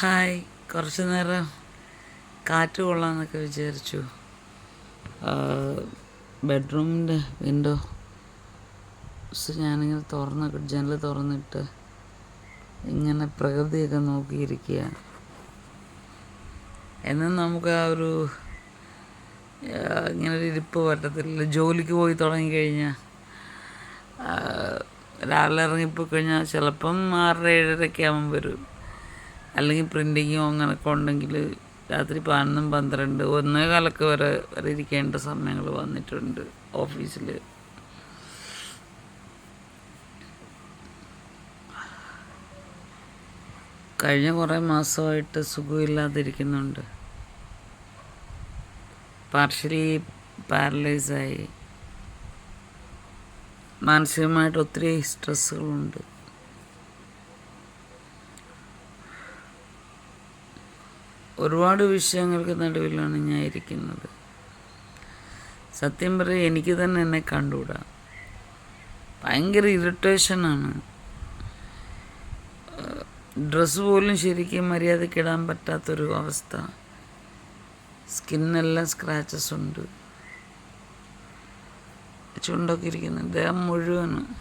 Hi. കുറച്ച് നേരം കാറ്റ് കൊള്ളാമെന്നൊക്കെ വിചാരിച്ചു. ബെഡ്റൂമിന്റെ വിൻഡോ ഞാനിങ്ങനെ തുറന്ന് ജനൽ തുറന്നിട്ട് ഇങ്ങനെ പ്രകൃതിയൊക്കെ നോക്കിയിരിക്കുക എന്നും നമുക്ക് ആ ഒരു ഇങ്ങനെ ഒരു ഇരിപ്പ് പറ്റത്തില്ല ജോലിക്ക് പോയി തുടങ്ങിക്കഴിഞ്ഞാൽ രാവിലെ ഇറങ്ങിപ്പോയി കഴിഞ്ഞാൽ ചിലപ്പം ആറര ഏഴരയ്ക്ക് വരും. അല്ലെങ്കിൽ പ്രിന്റിങ്ങോ അങ്ങനെയൊക്കെ ഉണ്ടെങ്കിൽ രാത്രി പതിനൊന്നും പന്ത്രണ്ട് ഒന്നേ കാലൊക്കെ വരെ വരെ ഇരിക്കേണ്ട സമയങ്ങൾ വന്നിട്ടുണ്ട് ഓഫീസിൽ കഴിഞ്ഞ കുറേ മാസമായിട്ട് സുഖമില്ലാതിരിക്കുന്നുണ്ട്. പാർഷ്യലി പാരലൈസായി മാനസികമായിട്ട് ഒത്തിരി സ്ട്രെസ്സുകളുണ്ട് ഒരുപാട് വിഷയങ്ങൾക്ക് നടുവിലാണ് ഞാൻ ഇരിക്കുന്നത്. സത്യം പറയും എനിക്ക് തന്നെ എന്നെ കണ്ടുകൂടാ. ഭയങ്കര ഇറിറ്റേഷനാണ്. ഡ്രസ്സ് പോലും ശരിക്കും മര്യാദയ്ക്ക് ഇടാൻ പറ്റാത്തൊരു അവസ്ഥ. സ്കിന്നെല്ലാം സ്ക്രാച്ചസ് ഉണ്ട്. ചുണ്ടൊക്കെ ഇരിക്കുന്നു. ദേഹം മുഴുവനും.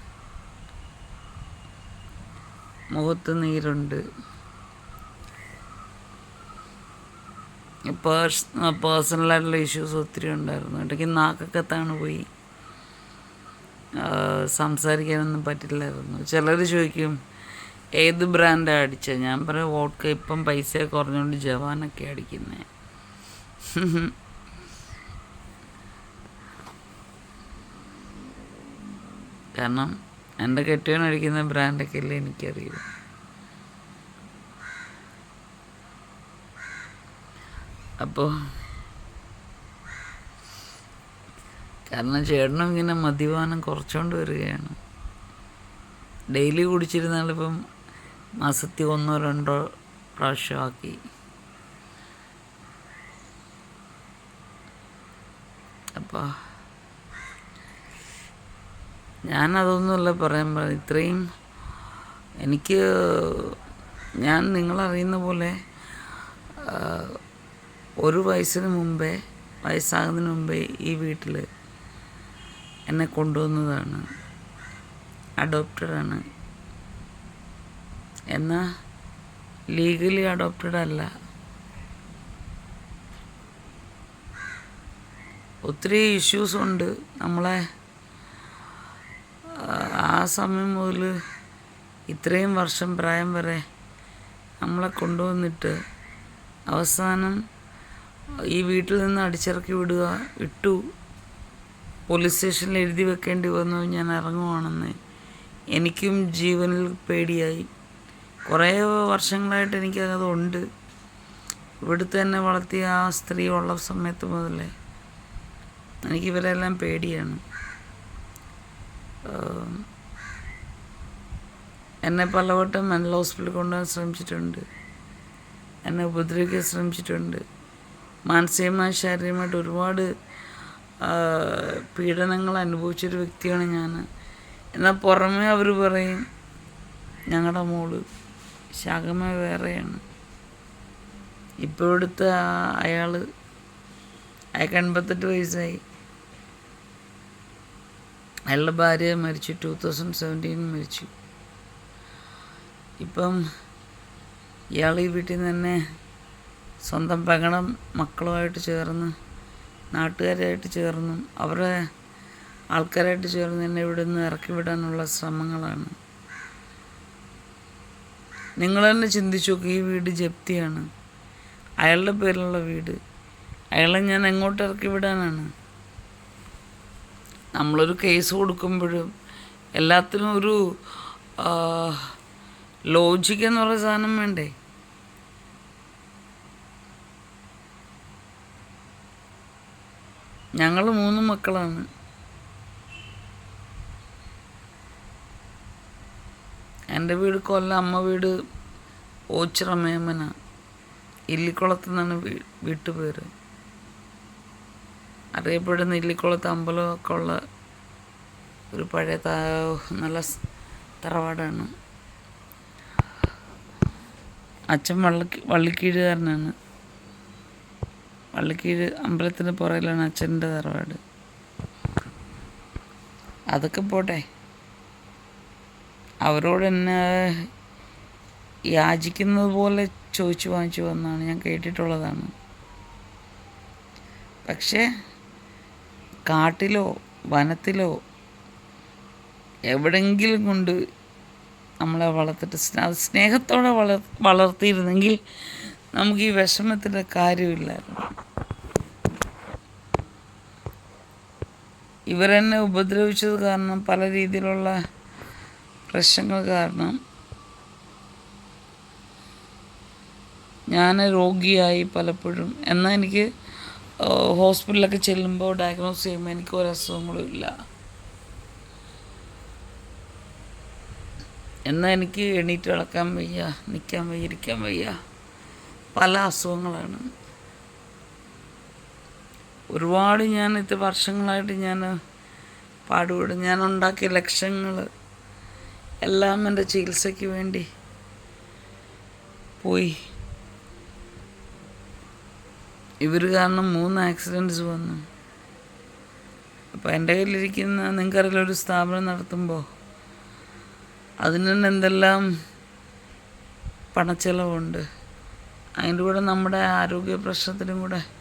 മുഖത്ത് നീരുണ്ട്. പേഴ്സ് പേഴ്സണലായിട്ടുള്ള ഇഷ്യൂസ് ഒത്തിരി ഉണ്ടായിരുന്നു. ഇടയ്ക്ക് നാക്കൊക്കെ താണ് പോയി. സംസാരിക്കാനൊന്നും പറ്റില്ലായിരുന്നു. ചിലർ ചോദിക്കും ഏത് ബ്രാൻഡാണ് അടിച്ചത് ഞാൻ പറയും വോഡ്ക ഇപ്പം പൈസ കുറഞ്ഞുകൊണ്ട് ജവാനൊക്കെ അടിക്കുന്നത് കാരണം എന്റെ കെട്ടിയാണ് അടിക്കുന്ന ബ്രാൻഡൊക്കെ അല്ലേ എനിക്കറിയൂ. അപ്പോൾ കാരണം ചേട്ടനും ഇങ്ങനെ മദ്യപാനം കുറച്ചുകൊണ്ട് വരികയാണ്. ഡെയിലി കുടിച്ചിരുന്നാലിപ്പം മാസത്തിൽ ഒന്നോ രണ്ടോ പ്രാവശ്യമാക്കി അപ്പോൾ ഞാനതൊന്നുമല്ല പറയാൻ പറ ഇത്രയും എനിക്ക് ഞാൻ നിങ്ങളറിയുന്ന പോലെ ഒരു വയസ്സിന് മുമ്പേ വയസ്സാകുന്നതിന് മുമ്പേ ഈ വീട്ടിൽ എന്നെ കൊണ്ടുവന്നതാണ്. അഡോപ്റ്റഡാണ് എന്നാൽ ലീഗലി അഡോപ്റ്റഡ് അല്ല. ഒത്തിരി ഇഷ്യൂസ് ഉണ്ട് നമ്മളെ. ആ, സമയം മുതൽ ഇത്രയും വർഷം പ്രായം വരെ നമ്മളെ കൊണ്ടുവന്നിട്ട് അവസാനം ഈ വീട്ടിൽ നിന്ന് അടിച്ചിറക്കി വിടുക ഇട്ടു. പോലീസ് സ്റ്റേഷനിൽ എഴുതി വെക്കേണ്ടി വന്നു ഞാൻ ഇറങ്ങുവാണെന്ന്. എനിക്കും ജീവനിൽ പേടിയായി. കുറേ വർഷങ്ങളായിട്ട് എനിക്കത് ഉണ്ട് ഇവിടുത്തെ തന്നെ വളർത്തിയ ആ സ്ത്രീ ഉള്ള സമയത്ത് മുതലേ എനിക്കിവരെല്ലാം പേടിയാണ്. എന്നെ പലവട്ടം മെന്റൽ ഹോസ്പിറ്റലിൽ കൊണ്ടുപോകാൻ ശ്രമിച്ചിട്ടുണ്ട്. എന്നെ ഉപദ്രവിക്കാൻ ശ്രമിച്ചിട്ടുണ്ട്. മാനസികമായി ശാരീരികമായിട്ട് ഒരുപാട് പീഡനങ്ങൾ അനുഭവിച്ചൊരു വ്യക്തിയാണ് ഞാൻ എന്നാൽ പുറമേ അവർ പറയും ഞങ്ങളുടെ മോൾ ശാഖമ വേറെയാണ്. ഇപ്പോൾ ഇവിടുത്തെ അയാൾ അയാൾക്ക് എൺപത്തെട്ട് വയസ്സായി. അയാളുടെ ഭാര്യ മരിച്ചു ടൂ തൗസൻഡ് സെവന്റീൻ മരിച്ചു. ഇപ്പം ഇയാൾ ഈ വീട്ടിൽ നിന്ന് തന്നെ സ്വന്തം പകണം മക്കളുമായിട്ട് ചേർന്ന് നാട്ടുകാരായിട്ട് ചേർന്നും അവരെ ആൾക്കാരായിട്ട് ചേർന്ന് എന്നെ ഇവിടെ നിന്ന് ഇറക്കി വിടാനുള്ള ശ്രമങ്ങളാണ്. നിങ്ങൾ തന്നെ ചിന്തിച്ചു നോക്കി ഈ വീട് ജപ്തിയാണ്. അയാളുടെ പേരിലുള്ള വീട്. അയാളെ ഞാൻ എങ്ങോട്ട് ഇറക്കി വിടാനാണ്? നമ്മളൊരു കേസ് കൊടുക്കുമ്പോഴും എല്ലാത്തിനും ഒരു ലോജിക്കെന്ന് പറയുന്ന സാധനം വേണ്ടേ? ഞങ്ങൾ മൂന്ന് മക്കളാണ്. എന്റെ വീട് കൊല്ലം അമ്മ വീട് ഓച്ചിറ മേമന ഇല്ലിക്കുളത്ത് നിന്നാണ് വീട്ടുപേര്. അറിയപ്പെടുന്ന ഇല്ലിക്കുളത്ത് അമ്പലമൊക്കെ ഉള്ള ഒരു പഴയ നല്ല തറവാടാണ്. അച്ഛൻ വള്ളക്കി വള്ളിക്കീഴുകാരനാണ്. വള്ളിക്കീഴ് അമ്പലത്തിന് പുറകിലാണ് അച്ഛന്റെ തറവാട്. അതൊക്കെ പോട്ടെ. അവരോട് എന്നെ യാചിക്കുന്നത് പോലെ ചോദിച്ചു വാങ്ങിച്ചു വന്നാണ്. ഞാൻ കേട്ടിട്ടുള്ളതാണ്. പക്ഷേ കാട്ടിലോ വനത്തിലോ എവിടെങ്കിലും കൊണ്ട് നമ്മളെ വളർത്തിട്ട് സ്നേഹത്തോടെ വളർ വളർത്തിയിരുന്നെങ്കിൽ നമുക്ക് ഈ വിഷമത്തിന്റെ കാര്യമില്ലായിരുന്നു. ഇവരെന്നെ ഉപദ്രവിച്ചത് കാരണം പല രീതിയിലുള്ള പ്രശ്നങ്ങൾ കാരണം ഞാൻ രോഗിയായി പലപ്പോഴും. എന്നാൽ എനിക്ക് ഹോസ്പിറ്റലിലൊക്കെ ചെല്ലുമ്പോൾ ഡയഗ്നോസ് ചെയ്യുമ്പോൾ എനിക്ക് ഒരു അസുഖങ്ങളും ഇല്ല. എന്നാൽ എനിക്ക് എണീറ്റ് കിടക്കാൻ വയ്യ നിൽക്കാൻ വയ്യ ഇരിക്കാൻ വയ്യ. പല അസുഖങ്ങളാണ്. ഒരുപാട് ഞാൻ ഇത് വർഷങ്ങളായിട്ട് ഞാൻ പാടുപെടും. ഞാൻ ഉണ്ടാക്കിയ ലക്ഷ്യങ്ങൾ എല്ലാം എന്റെ ചികിത്സയ്ക്ക് വേണ്ടി പോയി. ഇവർ കാരണം മൂന്ന് ആക്സിഡന്റ്സ് വന്നു. അപ്പോൾ എന്റെ കയ്യിലിരിക്കുന്ന നിങ്ങൾക്കറിയില്ല ഒരു സ്ഥാപനം നടത്തുമ്പോൾ അതിന് തന്നെ എന്തെല്ലാം പണച്ചെലവുണ്ട്? അതിന്റെ കൂടെ നമ്മുടെ ആരോഗ്യ പ്രശ്നത്തിനും കൂടെ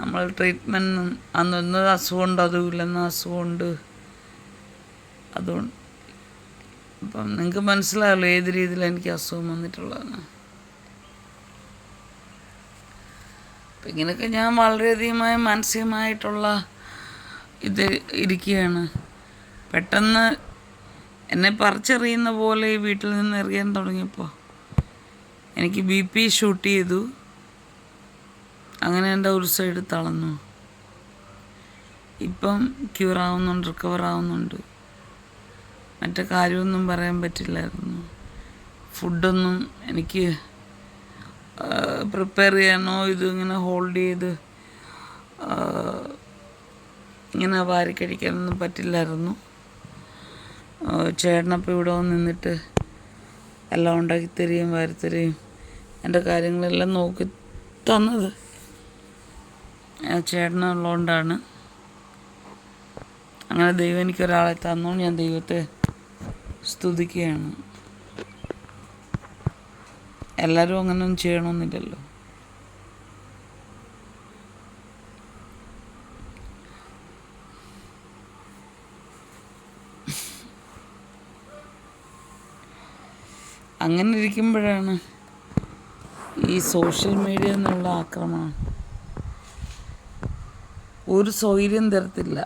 നമ്മൾ ട്രീറ്റ്മെന്റും അന്നൊന്ന് അസുഖമുണ്ട് അതുമില്ലെന്ന് അസുഖമുണ്ട്. അതുകൊണ്ട് അപ്പം നിങ്ങൾക്ക് മനസ്സിലായല്ലോ ഏത് രീതിയിൽ എനിക്ക് അസുഖം വന്നിട്ടുള്ളതെന്ന്. അപ്പം ഇങ്ങനെയൊക്കെ ഞാൻ വളരെയധികമായ മാനസികമായിട്ടുള്ള ഇത് ഇരിക്കുകയാണ്. പെട്ടെന്ന് എന്നെ പറിച്ചെറിയുന്ന പോലെ ഈ വീട്ടിൽ നിന്ന് എറിയാൻ തുടങ്ങിയപ്പോൾ എനിക്ക് ബി പി ഷൂട്ട് ചെയ്തു. അങ്ങനെ എന്റെ ഒരു സൈഡ് തളന്നു ഇപ്പം ക്യൂർ ആവുന്നുണ്ട് റിക്കവർ ആവുന്നുണ്ട്. മറ്റേ കാര്യമൊന്നും പറയാൻ പറ്റില്ലായിരുന്നു. ഫുഡൊന്നും എനിക്ക് പ്രിപ്പയർ ചെയ്യാനോ ഇത് ഇങ്ങനെ ഹോൾഡ് ചെയ്ത് ഇങ്ങനെ വാരി കഴിക്കാനൊന്നും പറ്റില്ലായിരുന്നു. ചേട്ടനപ്പം ഇവിടെ നിന്നിട്ട് എല്ലാം ഉണ്ടാക്കി തരികയും വാരിത്തരികയും എന്റെ കാര്യങ്ങളെല്ലാം നോക്കി തന്നത്. ചേട്ടനുള്ളതുകൊണ്ടാണ് അങ്ങനെ ദൈവം എനിക്കൊരാളെ തന്നോണ്ട് ഞാൻ ദൈവത്തെ സ്തുതിക്കുകയാണ്. എല്ലാവരും അങ്ങനെയൊന്നും ചെയ്യണമെന്നില്ലല്ലോ അങ്ങനെ ഇരിക്കുമ്പോഴാണ് ഈ സോഷ്യൽ മീഡിയ എന്നുള്ള ആക്രമണം. ഒരു സൗകര്യം തരത്തില്ല.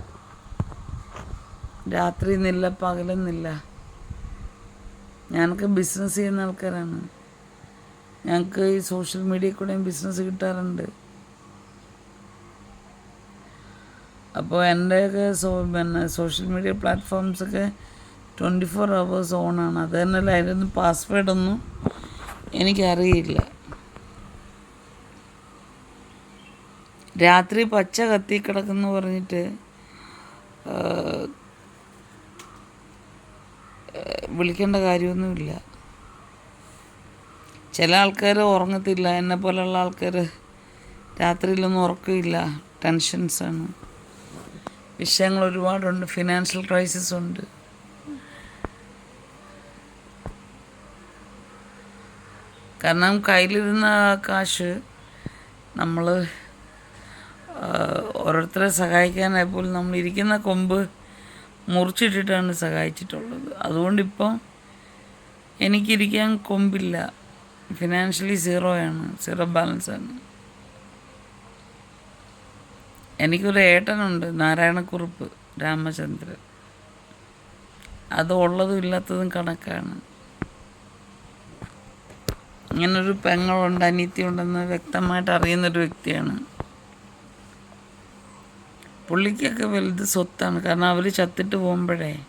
രാത്രി എന്നില്ല പകലെന്നില്ല ഞാനൊക്കെ ബിസിനസ് ചെയ്യുന്ന ആൾക്കാരാണ്. ഞങ്ങൾക്ക് ഈ സോഷ്യൽ മീഡിയയിൽ കൂടെയും ബിസിനസ് കിട്ടാറുണ്ട്. അപ്പോൾ എന്റെയൊക്കെ സോ പിന്നെ സോഷ്യൽ മീഡിയ പ്ലാറ്റ്ഫോംസൊക്കെ ട്വന്റി ഫോർ അവേഴ്സ് ഓണാണ് അത് തന്നെയല്ല അതിന്റെ പാസ്വേഡൊന്നും എനിക്കറിയില്ല. രാത്രി പച്ച കത്തി കിടക്കുന്ന പറഞ്ഞിട്ട് വിളിക്കേണ്ട കാര്യമൊന്നുമില്ല. ചില ആൾക്കാർ ഉറങ്ങത്തില്ല. എന്നെ പോലെയുള്ള ആൾക്കാർ രാത്രിയിലൊന്നും ഉറക്കമില്ല. ടെൻഷൻസാണ് വിഷയങ്ങൾ ഒരുപാടുണ്ട്. ഫിനാൻഷ്യൽ ക്രൈസിസ് ഉണ്ട്. കാരണം കയ്യിലിരുന്ന കാശ് നമ്മൾ ഓരോരുത്തരെ സഹായിക്കാനായപ്പോൾ നമ്മൾ ഇരിക്കുന്ന കൊമ്പ് മുറിച്ചിട്ടിട്ടാണ് സഹായിച്ചിട്ടുള്ളത്. അതുകൊണ്ടിപ്പം എനിക്കിരിക്കാൻ കൊമ്പില്ല. ഫിനാൻഷ്യലി സീറോയാണ് സീറോ ബാലൻസ് ആണ്. എനിക്കൊരു ഏട്ടനുണ്ട് നാരായണക്കുറുപ്പ് രാമചന്ദ്രൻ. അത് ഉള്ളതും ഇല്ലാത്തതും കണക്കാണ്. ഇങ്ങനൊരു പെങ്ങളുണ്ട് അനീത്തിയുണ്ടെന്ന് വ്യക്തമായിട്ട് അറിയുന്നൊരു വ്യക്തിയാണ്. പുള്ളിക്കൊക്കെ വലുത് സ്വത്താണ്. കാരണം അവർ ചത്തിട്ട് പോകുമ്പോഴേ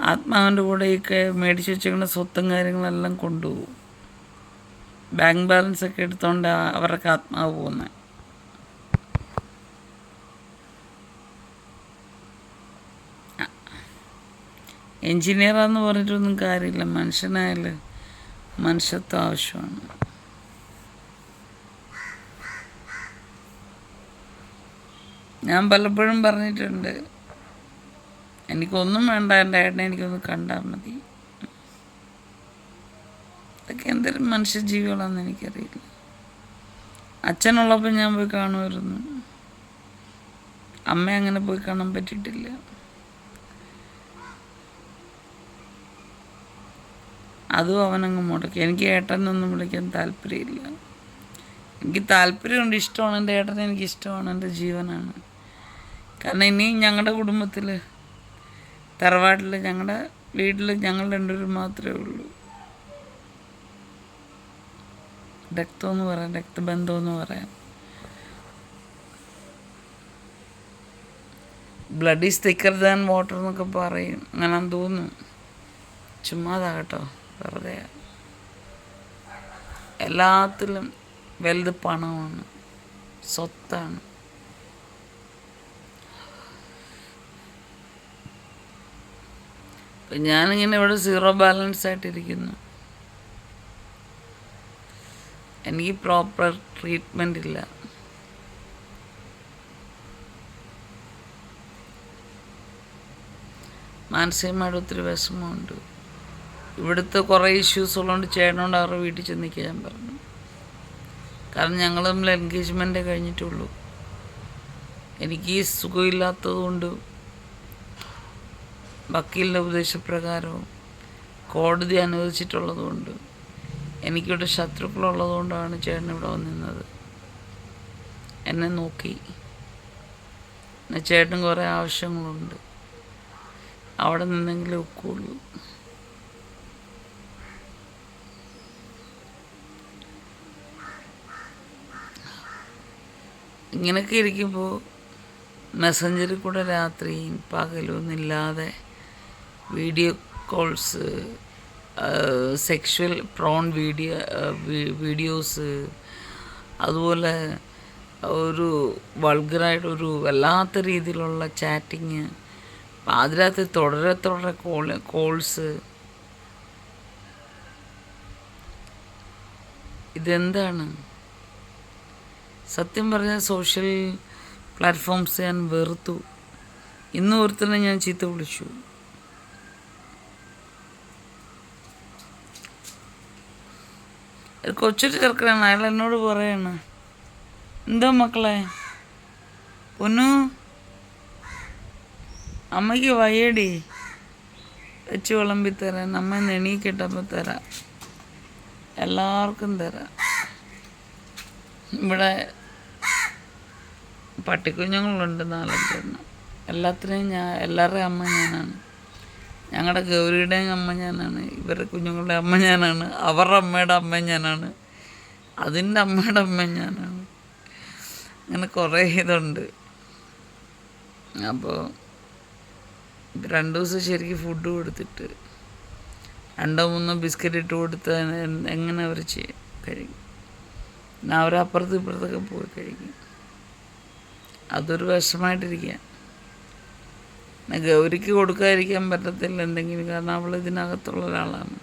ആത്മാവിന്റെ കൂടെ ഈ ക- മേടിച്ച് വെച്ചിരിക്കുന്ന സ്വത്തും കാര്യങ്ങളെല്ലാം കൊണ്ടുപോകും. ബാങ്ക് ബാലൻസ് ഒക്കെ എടുത്തോണ്ട് അവരുടെ ആത്മാവ് പോകുന്നത് എഞ്ചിനീയറാന്ന് പറഞ്ഞിട്ടൊന്നും കാര്യമില്ല. മനുഷ്യനായാലും മനുഷ്യത്വം ആവശ്യമാണ്. ഞാൻ പലപ്പോഴും പറഞ്ഞിട്ടുണ്ട്. എനിക്കൊന്നും വേണ്ട എന്റെ ഏട്ടനെ എനിക്കൊന്ന് കണ്ടാൽ മതി. ഇതൊക്കെ എന്തൊരു മനുഷ്യജീവികളാണെന്ന് എനിക്കറിയില്ല. അച്ഛനുള്ളപ്പോൾ ഞാൻ പോയി കാണുമായിരുന്നു. അമ്മ അങ്ങനെ പോയി കാണാൻ പറ്റിയിട്ടില്ല. അതും അവനങ്ങ് മുടക്കി. എനിക്ക് ഏട്ടനൊന്നും വിളിക്കാൻ താല്പര്യമില്ല. എനിക്ക് താല്പര്യമുണ്ട് ഇഷ്ടമാണ് എന്റെ ഏട്ടനെ എനിക്ക് ഇഷ്ടമാണ് എന്റെ ജീവനാണ്. കാരണം ഇനി ഞങ്ങളുടെ കുടുംബത്തിൽ തറവാട്ടിൽ ഞങ്ങളുടെ വീട്ടിൽ ഞങ്ങൾ രണ്ടുപേരും മാത്രമേ ഉള്ളൂ. രക്തമെന്ന് പറയാം രക്തബന്ധമെന്ന് പറയാം. Blood is thicker than water എന്നൊക്കെ പറയും. അങ്ങനെ തോന്നും ചുമ്മാതാകട്ടോ വെറുതെ. എല്ലാത്തിലും വലുത് പണമാണ്. സ്വത്താണ്. ഇപ്പം ഞാനിങ്ങനെ ഇവിടെ സീറോ ബാലൻസ് ആയിട്ടിരിക്കുന്നു. എനിക്ക് പ്രോപ്പർ ട്രീറ്റ്മെന്റ് ഇല്ല. മാനസികമായിട്ട് ഒത്തിരി വിഷമമുണ്ട്. ഇവിടുത്തെ കുറേ ഇഷ്യൂസ് ഉള്ളതുകൊണ്ട് ചേട്ടനോട് അവരുടെ വീട്ടിൽ ചെന്ന് നിൽക്കാൻ പറഞ്ഞു. കാരണം ഞങ്ങൾ തമ്മിൽ എൻഗേജ്മെന്റ് കഴിഞ്ഞിട്ടുള്ളൂ. എനിക്ക് ഈ സുഖമില്ലാത്തത് കൊണ്ട് വക്കീലിന്റെ ഉപദേശപ്രകാരവും കോടതി അനുവദിച്ചിട്ടുള്ളതുകൊണ്ട് എനിക്കിവിടെ ശത്രുക്കളുള്ളതുകൊണ്ടാണ് ചേട്ടൻ ഇവിടെ വന്നിരുന്നത്. എന്നെ നോക്കി. ചേട്ടൻ കുറേ ആവശ്യങ്ങളുണ്ട്. അവിടെ നിന്നെങ്കിലും ഒക്കുള്ളൂ. ഇങ്ങനെയൊക്കെ ഇരിക്കുമ്പോൾ മെസ്സഞ്ചറിൽ കൂടെ രാത്രിയും പകലും ഒന്നില്ലാതെ video calls sexual porn video videos അതുപോലെ ഒരു വൾഗറായിട്ടൊരു വല്ലാത്ത രീതിയിലുള്ള ചാറ്റിങ് പാതിരാത്രി തുടരെ തുടരെ കോൾ കോൾസ് ഇതെന്താണ്? സത്യം പറഞ്ഞാൽ സോഷ്യൽ പ്ലാറ്റ്ഫോംസ് ഞാൻ വെറുത്തു. ഇന്ന് ഞാൻ ചീത്ത വിളിച്ചു. ഒരു കൊച്ചൊരു ചെറുക്കനാണ് അയാൾ എന്നോട് പറയാണ്. എന്തോ മക്കളെ? പൊന്നു അമ്മയ്ക്ക് വയ്യടി. വെച്ച് വിളമ്പി തരാൻ അമ്മ നെണീക്കിട്ടപ്പോൾ തരാം. എല്ലാവർക്കും തരാം. ഇവിടെ പട്ടിക്കുഞ്ഞുങ്ങളുണ്ട് നാലഞ്ചെണ്ണം. എല്ലാത്തിനെയും ഞാൻ എല്ലാവരുടെയും അമ്മ ഞാനാണ്. ഞങ്ങളുടെ ഗൗരിയുടെയും അമ്മ ഞാനാണ് ഇവരുടെ കുഞ്ഞുങ്ങളുടെ അമ്മ ഞാനാണ് അവരുടെ അമ്മയുടെ അമ്മ ഞാനാണ് അതിന്റെ അമ്മയുടെ അമ്മ ഞാനാണ്. അങ്ങനെ കുറേ ഇതുണ്ട്. അപ്പോൾ രണ്ട് ദിവസം ശരിക്കും ഫുഡ് കൊടുത്തിട്ട് രണ്ടോ മൂന്നോ ബിസ്ക്കറ്റ് ഇട്ട് കൊടുത്ത് എങ്ങനെ അവർ ചെയ്യും കഴിക്കും. അവരപ്പുറത്തും ഇപ്പുറത്തൊക്കെ പോയി കഴിക്കും. അതൊരു വിഷമായിട്ടിരിക്കുക പിന്നെ ഗൗരിക്ക് കൊടുക്കാതിരിക്കാൻ പറ്റത്തില്ല എന്തെങ്കിലും കാരണം അവൾ ഇതിനകത്തുള്ള ഒരാളാണ്.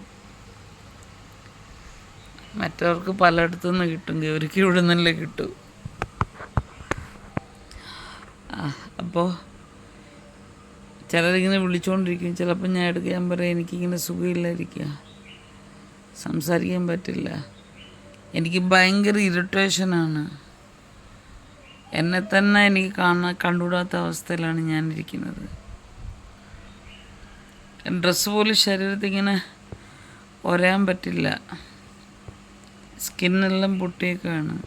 മറ്റവർക്ക് പലയിടത്തു നിന്ന് കിട്ടും ഗൗരിക്ക് ഇവിടെ നിന്നല്ലേ കിട്ടും. അപ്പോൾ ചിലരിങ്ങനെ വിളിച്ചുകൊണ്ടിരിക്കും ചിലപ്പോൾ ഞാൻ എടുക്കാൻ പറയാം എനിക്കിങ്ങനെ സുഖമില്ലായിരിക്കുക സംസാരിക്കാൻ പറ്റില്ല. എനിക്ക് ഭയങ്കര ഇറിറ്റേഷനാണ്. എന്നെ തന്നെ എനിക്ക് കാണാൻ കണ്ടുകൂടാത്ത അവസ്ഥയിലാണ് ഞാനിരിക്കുന്നത്. ഡ്രസ്സ് പോലും ശരീരത്തിൽ ഇങ്ങനെ ഒരയാൻ പറ്റില്ല. സ്കിന്നെല്ലാം പൊട്ടിയേക്കാണ്.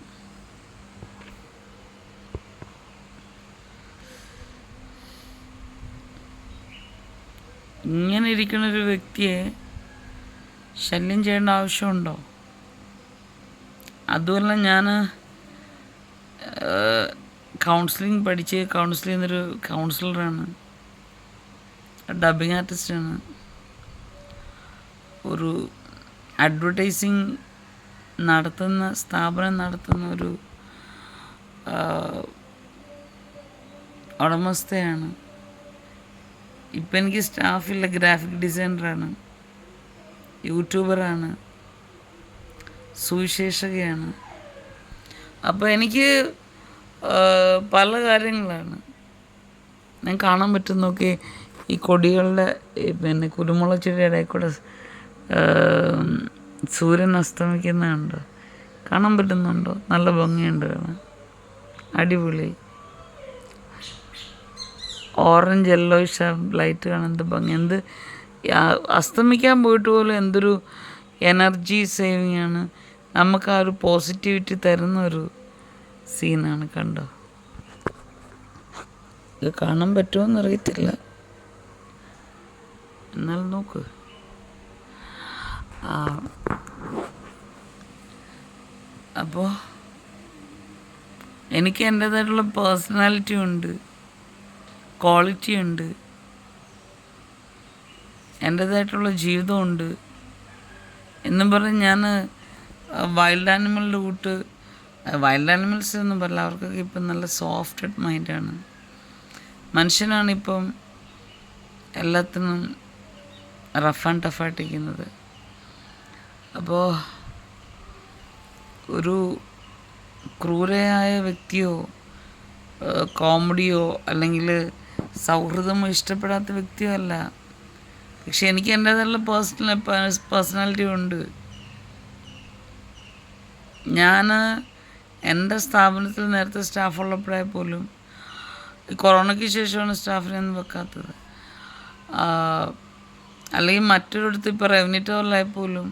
ഇങ്ങനെ ഇരിക്കുന്ന ഒരു വ്യക്തിയെ ശല്യം ചെയ്യേണ്ട ആവശ്യമുണ്ടോ? അതുമല്ല ഞാൻ കൗൺസിലിംഗ് പഠിച്ച് കൗൺസിൽ ചെയ്യുന്നൊരു കൗൺസിലറാണ്. ഡബിങ് ആർട്ടിസ്റ്റാണ് ഒരു അഡ്വർടൈസിങ് നടത്തുന്ന സ്ഥാപനം നടത്തുന്ന ഒരു ഉടമസ്ഥയാണ്. ഇപ്പം എനിക്ക് സ്റ്റാഫില്ല ഗ്രാഫിക് ഡിസൈനറാണ് യൂട്യൂബറാണ് സുവിശേഷകയാണ്. അപ്പോൾ എനിക്ക് പല കാര്യങ്ങളാണ്. ഞാൻ കാണാൻ പറ്റുന്നൊക്കെ നോക്കി ഈ കൊടികളുടെ പിന്നെ കുരുമുളക് ചെടിയുടെ കൂടെ സൂര്യൻ അസ്തമിക്കുന്നുണ്ടോ കാണാൻ പറ്റുന്നുണ്ടോ? നല്ല ഭംഗിയുണ്ട് കാണാൻ. അടിപൊളി. ഓറഞ്ച് യെല്ലോയിഷ് ലൈറ്റ് കാണാൻ എന്ത് ഭംഗി. എന്ത് അസ്തമിക്കാൻ പോയിട്ട് പോലും എന്തൊരു എനർജി സേവിങ് ആണ്. നമുക്ക് ആ ഒരു പോസിറ്റിവിറ്റി തരുന്ന ഒരു സീനാണ് കണ്ടോ? ഇത് കാണാൻ പറ്റുമോ അറിയത്തില്ല. എന്നാൽ നോക്ക് അപ്പോൾ എനിക്ക് എന്റേതായിട്ടുള്ള പേഴ്സണാലിറ്റി ഉണ്ട്. ക്വാളിറ്റി ഉണ്ട്. എന്റേതായിട്ടുള്ള ജീവിതമുണ്ട് എന്നും പറഞ്ഞ് ഞാൻ വൈൽഡ് ആനിമലിന്റെ കൂട്ട് വൈൽഡ് ആനിമൽസ് എന്നും പറയില്ല അവർക്കൊക്കെ ഇപ്പം നല്ല സോഫ്റ്റ് മൈൻഡാണ് മനുഷ്യനാണിപ്പം എല്ലാത്തിനും റഫ് ആൻഡ് ടഫായിട്ടിരിക്കുന്നത്. അപ്പോൾ ഒരു ക്രൂരയായ വ്യക്തിയോ കോമഡിയോ അല്ലെങ്കിൽ സൗഹൃദമോ ഇഷ്ടപ്പെടാത്ത വ്യക്തിയോ അല്ല. പക്ഷെ എനിക്ക് എന്റേതായുള്ള പേഴ്സണൽ പേഴ്സണാലിറ്റി ഉണ്ട്. ഞാൻ എന്റെ സ്ഥാപനത്തിൽ നേരത്തെ സ്റ്റാഫ് ഉള്ളപ്പോഴായ പോലും കൊറോണയ്ക്ക് ശേഷമാണ് സ്റ്റാഫിനെ ഒന്നും വെക്കാത്തത്. അല്ലെങ്കിൽ മറ്റൊരിടത്ത് ഇപ്പോൾ റവന്യൂ ടവറിലായ പോലും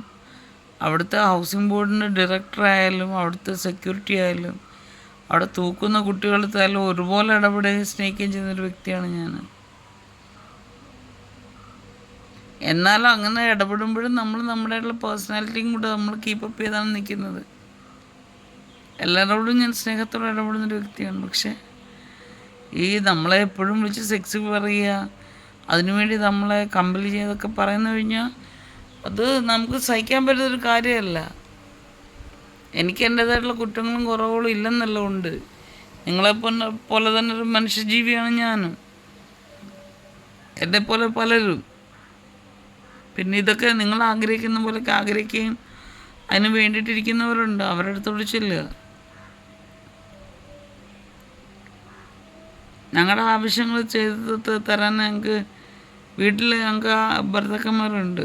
അവിടുത്തെ ഹൗസിംഗ് ബോർഡിന്റെ ഡയറക്ടർ ആയാലും അവിടുത്തെ സെക്യൂരിറ്റി ആയാലും അവിടെ തൂക്കുന്ന കുട്ടികളെത്തായാലും ഒരുപോലെ ഇടപെടുകയും സ്നേഹിക്കുകയും ചെയ്യുന്നൊരു വ്യക്തിയാണ് ഞാൻ എന്നാലും അങ്ങനെ ഇടപെടുമ്പോഴും നമ്മൾ നമ്മുടെയുള്ള പേഴ്സണാലിറ്റിയും കൂടെ നമ്മൾ കീപ്പപ്പ് ചെയ്താണ് നിൽക്കുന്നത്. എല്ലാവരോടും ഞാൻ സ്നേഹത്തോടെ ഇടപെടുന്നൊരു വ്യക്തിയാണ്. പക്ഷേ ഈ നമ്മളെ എപ്പോഴും വിളിച്ച് സെക്സ് പറയുക അതിനുവേണ്ടി നമ്മളെ കമ്പൽ ചെയ്തൊക്കെ പറയുന്നു കഴിഞ്ഞാൽ അത് നമുക്ക് സഹിക്കാൻ പറ്റുന്നൊരു കാര്യമല്ല. എനിക്ക് എന്റേതായിട്ടുള്ള കുറ്റങ്ങളും കുറവുകളും ഇല്ലെന്നല്ല ഉണ്ട്. നിങ്ങളെ പോലെ തന്നെ ഒരു മനുഷ്യജീവിയാണ് ഞാനും. എന്നെ പോലെ പലരും. പിന്നെ ഇതൊക്കെ നിങ്ങൾ ആഗ്രഹിക്കുന്ന പോലെയൊക്കെ ആഗ്രഹിക്കുകയും അതിന് വേണ്ടിയിട്ടിരിക്കുന്നവരുണ്ട്. അവരുടെ അടുത്തോട് ചെല്ലുക ഞങ്ങളുടെ ആവശ്യങ്ങൾ ചെയ്ത് തരാൻ ഞങ്ങൾക്ക് വീട്ടിൽ ഞങ്ങൾക്ക് ഭർത്താക്കന്മാരുണ്ട്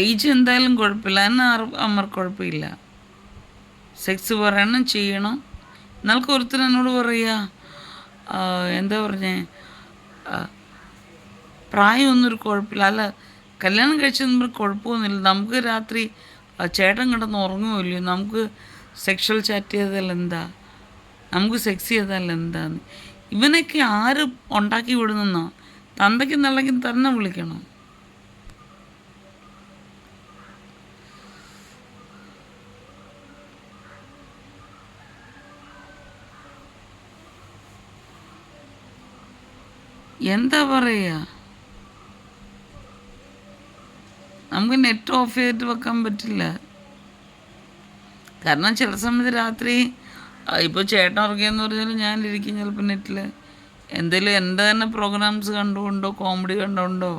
ഏജ് എന്തായാലും കുഴപ്പമില്ല. എന്നെ അമ്മർ കുഴപ്പമില്ല. സെക്സ് പറയണം ചെയ്യണം. എന്നാൾക്ക് ഒരുത്തർ എന്നോട് പറയുക എന്താ പറഞ്ഞേ പ്രായമൊന്നും ഒരു കുഴപ്പമില്ല. അല്ല കല്യാണം കഴിച്ചൊന്നും കുഴപ്പമൊന്നുമില്ല. നമുക്ക് രാത്രി ചേട്ടൻ കിടന്ന് ഉറങ്ങുമല്ലോ നമുക്ക് സെക്ഷൽ ചാറ്റ് ചെയ്താൽ എന്താ? നമുക്ക് സെക്സ് ചെയ്താൽ എന്താന്ന്? ഇവനൊക്കെ ആര് ഉണ്ടാക്കി വിടുന്നോ തന്തയ്ക്ക് നല്ലെങ്കിൽ തന്നെ വിളിക്കണം. എന്താ പറയുക നമുക്ക് നെറ്റ് ഓഫ് ചെയ്തിട്ട് വെക്കാൻ പറ്റില്ല. കാരണം ചില സമയത്ത് രാത്രി ഇപ്പോൾ ചേട്ടൻ ഉറങ്ങിയെന്ന് പറഞ്ഞാൽ ഞാൻ ഇരിക്കും ചിലപ്പോൾ നെറ്റിൽ എന്തെങ്കിലും എന്റെ തന്നെ പ്രോഗ്രാംസ് കണ്ടുകൊണ്ടോ കോമഡി കണ്ടുകൊണ്ടോ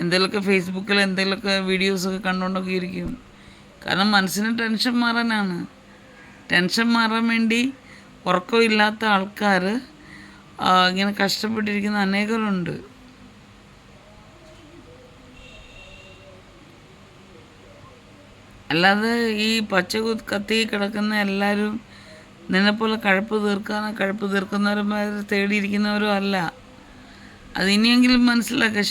എന്തെങ്കിലുമൊക്കെ ഫേസ്ബുക്കിൽ എന്തെങ്കിലുമൊക്കെ വീഡിയോസൊക്കെ കണ്ടുകൊണ്ടൊക്കെ ഇരിക്കും. കാരണം മനസ്സിന് ടെൻഷൻ മാറാനാണ്. ടെൻഷൻ മാറാൻ വേണ്ടി ഉറക്കമില്ലാത്ത ആൾക്കാർ ഇങ്ങനെ കഷ്ടപ്പെട്ടിരിക്കുന്ന അനേകരുണ്ട്. അല്ലാതെ ഈ പച്ച കത്തി കിടക്കുന്ന എല്ലാവരും നിന്നെപ്പോലെ കഴപ്പ് തീർക്കാനോ കഴപ്പ് തീർക്കുന്നവരും തേടിയിരിക്കുന്നവരും അല്ല. അത് മനസ്സിലാക്കുക